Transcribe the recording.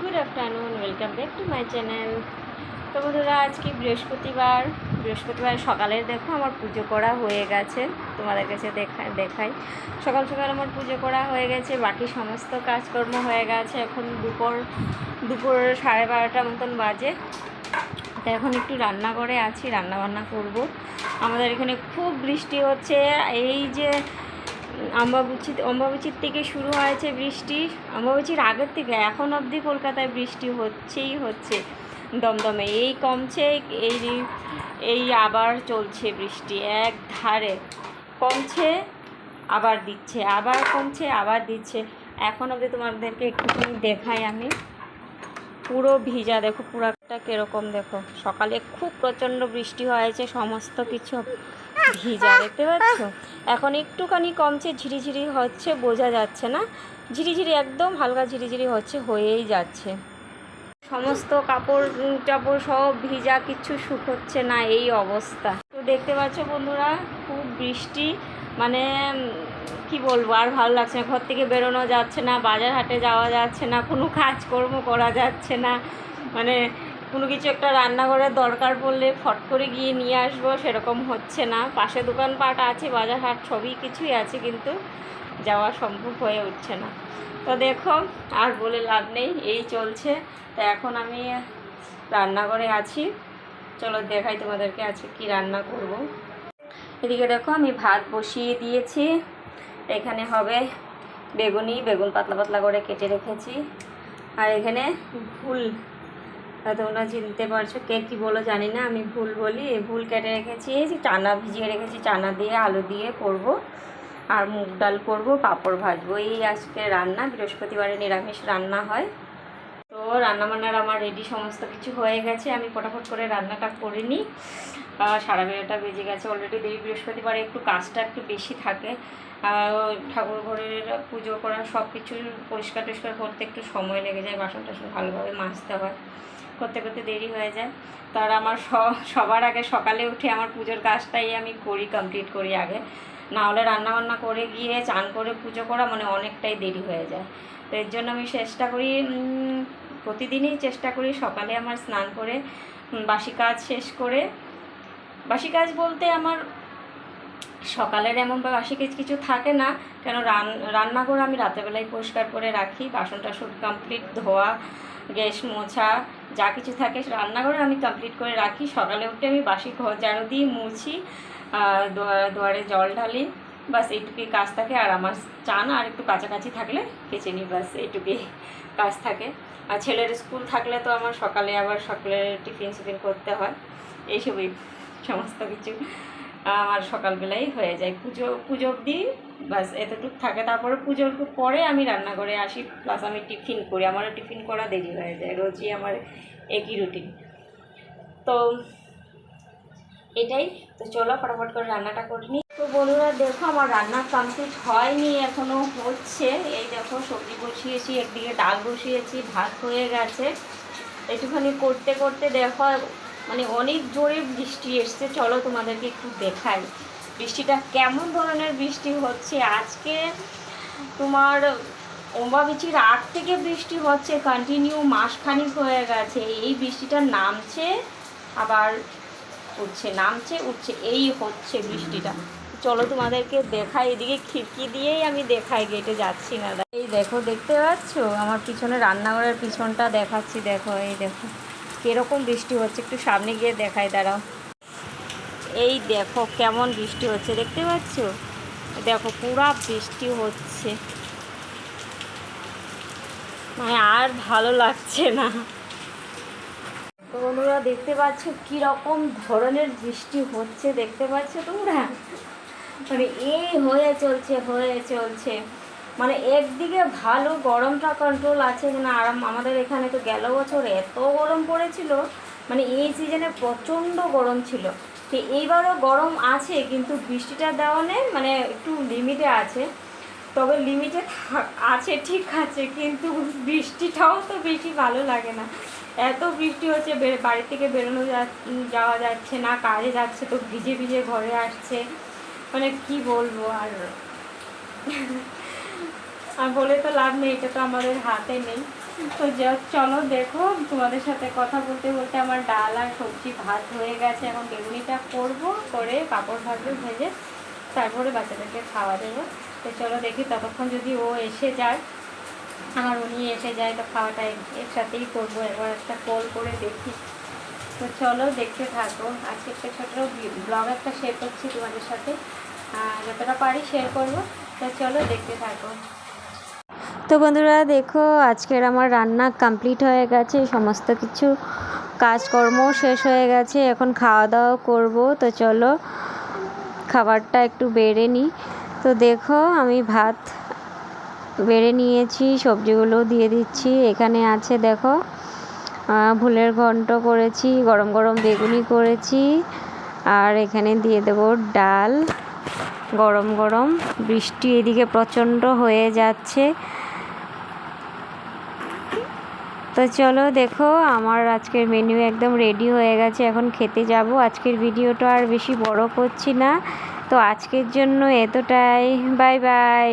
Good afternoon, welcome back to my channel. তো বন্ধুরা, আজকে বৃহস্পতিবার। বৃহস্পতিবার সকালে দেখো আমার পুজো করা হয়ে গেছে, তোমাদের কাছে দেখা দেখাই। সকাল সকাল আমার পুজো করা হয়ে গেছে, বাকি সমস্ত কাজকর্ম হয়ে গেছে। এখন দুপুর দুপুর সাড়ে বারোটা মতন বাজে। তো এখন একটু রান্না করে আছি রান্না বান্না করব। আমাদের এখানে খুব বৃষ্টি হচ্ছে। এই যে অম্বাবুচি অম্বাবুচির থেকে শুরু হয়েছে বৃষ্টি, অম্বাবুচির আগের থেকে, এখন অবধি কলকাতায় বৃষ্টি হচ্ছেই হচ্ছে, দমদমে। এই কমছে, এই এই আবার চলছে বৃষ্টি এক ধারে কমছে, আবার দিচ্ছে, আবার কমছে, আবার দিচ্ছে। এখন অবধি তোমাদেরকে একটুখানি দেখাই আমি। পুরো ভিজা, দেখো পুরাটা কীরকম, দেখো। সকালে খুব প্রচণ্ড বৃষ্টি হয়েছে, সমস্ত কিছু ভিজা দেখতে পাচ্ছ? এখন একটুখানি কমছে, ঝিরিঝিরি হচ্ছে, বোঝা যাচ্ছে না। ঝিরিঝিরি একদম হালকা ঝিরিঝিরি হচ্ছে, হয়েই যাচ্ছে। সমস্ত কাপড় টাপড় সব ভিজা কিচ্ছু শুকোচ্ছে না, এই অবস্থা। তো দেখতে পাচ্ছ বন্ধুরা, খুব বৃষ্টি। মানে কি বলব, আর ভালো লাগছে না। ঘর থেকে বেরোনো যাচ্ছে না বাজার হাটে যাওয়া যাচ্ছে না, কোনো কাজকর্ম করা যাচ্ছে না। মানে কোনো কিছু একটা রান্নাঘরের দরকার পড়লে ফট করে গিয়ে নিয়ে আসব, সেরকম হচ্ছে না। পাশে দোকানপাট আছে বাজার হাট সবই কিছুই আছে, কিন্তু যাওয়া সম্ভব হয়ে উঠছে না। তো দেখো, আর বলে লাভ নেই, এই চলছে। তো এখন আমি রান্নাঘরে আছি। চলো দেখাই তোমাদেরকে আজকে কি রান্না করব। এদিকে দেখো, আমি ভাত বসিয়ে দিয়েছি। এখানে হবে বেগুনি, বেগুন পাতলা পাতলা করে কেটে রেখেছি। আর এখানে তা তোমরা চিনতে পারছ কে কী বলো জানি না, আমি ভুল বলি। ভুল কেটে রেখেছি, এই যে চানা ভিজিয়ে রেখেছি, চানা দিয়ে আলু দিয়ে করব, আর মুগ ডাল করব, পাঁপড় ভাজবো। এই আজকে রান্না, বৃহস্পতিবারে নিরামিষ রান্না হয়। তো রান্নাবান্নার আমার রেডি সমস্ত কিছু হয়ে গেছে, আমি ফটাফট করে রান্নাটা করে নিই। সাড়ে বারোটা বেজে গেছে অলরেডি দেবী বৃহস্পতিবারে একটু কাজটা একটু বেশি থাকে। ঠাকুর ঘরের পুজো করা সব কিছু পরিষ্কার টরিষ্কার করতে একটু সময় লেগে যায় বাসন টাসন ভালোভাবে মাজতে হয়। করতে করতে দেরি হয়ে যায়। তার আমার সবার আগে সকালে উঠে আমার পুজোর কাজটাই আমি করি কমপ্লিট করি আগে। না হলে রান্নাবান্না করে গিয়ে চান করে পুজো করা মানে অনেকটাই দেরি হয়ে যায়। তো এর জন্য আমি চেষ্টা করি প্রতিদিনই চেষ্টা করি সকালে আমার স্নান করে বাসি কাজ শেষ করে। বাসি কাজ বলতে আমার সকালের এমন বা বাসি কাজ কিছু থাকে না, কেন রান, রান্নাঘর আমি রাতেরবেলায় পরিষ্কার করে রাখি বাসন টাসন কমপ্লিট ধোয়া, গ্যাস মোছা যা কিছু থাকে রান্নাঘরে আমি কমপ্লিট করে রাখি। সকালে উঠে আমি বাসি ঘর ঝাড়ু দিই মুছি দুয়ারে জল ঢালি বাস এইটুকুই কাজ থাকে। আর আমার চান আর একটু কাছাকাছি থাকলে কেচে নিই বাস এইটুকুই কাজ থাকে। আর ছেলের স্কুল থাকলে তো আমার সকালে আবার সকালে টিফিন সিফিন করতে হয়। এইসবই সমস্ত কিছু। আমার সকালবেলাই হয়ে যায়। পুজো পুজো অবধি বাস এতটুকু থাকে। তারপরে পুজোর পরে আমি রান্না করে আসি। প্লাস আমি টিফিন করি। আমারও টিফিন করা দেরি হয়ে যায়। রোজই আমার একই রুটিন তো এটাই। তো চলো ফটাফট করে রান্নাটা করে নিই। তো বন্ধুরা, দেখো আমার রান্না কমপ্লিট হয়নি এখনও হচ্ছে। এই দেখো সবজি বসিয়েছি, একদিকে ডাল বসিয়েছি, ভাত হয়ে গেছে। একটুখানি করতে করতে দেখো মানে অনেক জোরে বৃষ্টি এসছে। চলো তোমাদেরকে একটু দেখাই বৃষ্টিটা কেমন ধরনের বৃষ্টি হচ্ছে। আজকে তোমার অম্বাবিচির আগ থেকে বৃষ্টি হচ্ছে কন্টিনিউ মাসখানিক হয়ে গেছে। এই বৃষ্টিটা নামছে, আবার উঠছে, নামছে, উঠছে, এই হচ্ছে বৃষ্টিটা। চলো তোমাদেরকে দেখাই, এদিকে খিড়কি দিয়েই আমি দেখাই গেটে যাচ্ছি না। এই দেখো, দেখতে পাচ্ছ? আমার পিছনে রান্নাঘরের পিছনটা দেখাচ্ছি, দেখো, এই দেখো। কীরকম বৃষ্টি হচ্ছে? একটু সামনে গিয়ে দেখাই, দাঁড়াও। এই দেখো কেমন বৃষ্টি হচ্ছে, দেখতে পাচ্ছ? দেখো পুরা বৃষ্টি হচ্ছে। মানে আর ভালো লাগছে না। তো বন্ধুরা, দেখতে পাচ্ছ কি রকম ধরনের বৃষ্টি হচ্ছে, দেখতে পাচ্ছ তোমরা? মানে এই হয়ে চলছে হয়ে চলছে। মানে একদিকে ভালো গরমটা কন্ট্রোল আছে না আরাম আমাদের এখানে তো গেল বছর এত গরম পড়েছিল মানে এই সিজনে প্রচণ্ড গরম ছিল। তো এইবারও গরম আছে, কিন্তু বৃষ্টিটা দেওয়া নেই মানে একটু লিমিটে আছে। তবে লিমিটে আছে, ঠিক আছে, কিন্তু বৃষ্টিটাও তো বেশি ভালো লাগে না। এত বৃষ্টি হচ্ছে বাড়ি থেকে বেরোনো যা- যাওয়া যাচ্ছে না, কাজে যাচ্ছে তো ভিজে ভিজে ঘরে আসছে। মানে কি বলব আর? আর বলে তো লাভ নেই, এটা তো আমাদের হাতে নেই। তো চলো দেখো, তোমাদের সাথে কথা বলতে বলতে আমার ডাল আর সবজি ভাত হয়ে গেছে। এখন বেগুনিটা করব, করে পাঁপড় ভাজবে, ভেজে তারপরে বাচ্চাদেরকে খাওয়া দেবো। তো চলো দেখি, ততক্ষণ যদি ও এসে যায়, আমার উনি এসে যায়, তো খাওয়াটা এক- একসাথেই করব। এবার একটা কল করে দেখি। তো চলো দেখতে থাকো। আজকে একটা ছোটো ব্লগ একটা শেয়ার করছি তোমাদের সাথে। যতটা পারি শেয়ার করব। তো চলো দেখতে থাকো। তো বন্ধুরা দেখো, আজকের আমার রান্না কমপ্লিট হয়ে গেছে, সমস্ত কিছু কাজকর্ম শেষ হয়ে গেছে, এখন খাওয়া দাওয়া করব। তো চলো, খাবারটা একটু বেড়ে নিই। তো দেখো, আমি ভাত বেড়ে নিয়েছি, সবজিগুলো দিয়ে দিচ্ছি, এখানে আছে দেখো ভুলের ঘন্ট করেছি, গরম গরম বেগুনি করেছি, আর এখানে দিয়ে দেবো ডাল। গরম গরম, বৃষ্টি এদিকে প্রচণ্ড হয়ে যাচ্ছে। তো চলো দেখো, আমার আজকের মেনু একদম রেডি হয়ে গেছে। এখন খেতে যাব। আজকের ভিডিওটা আর বেশি বড় করছি না। তো আজকের জন্য এতটাই। Bye bye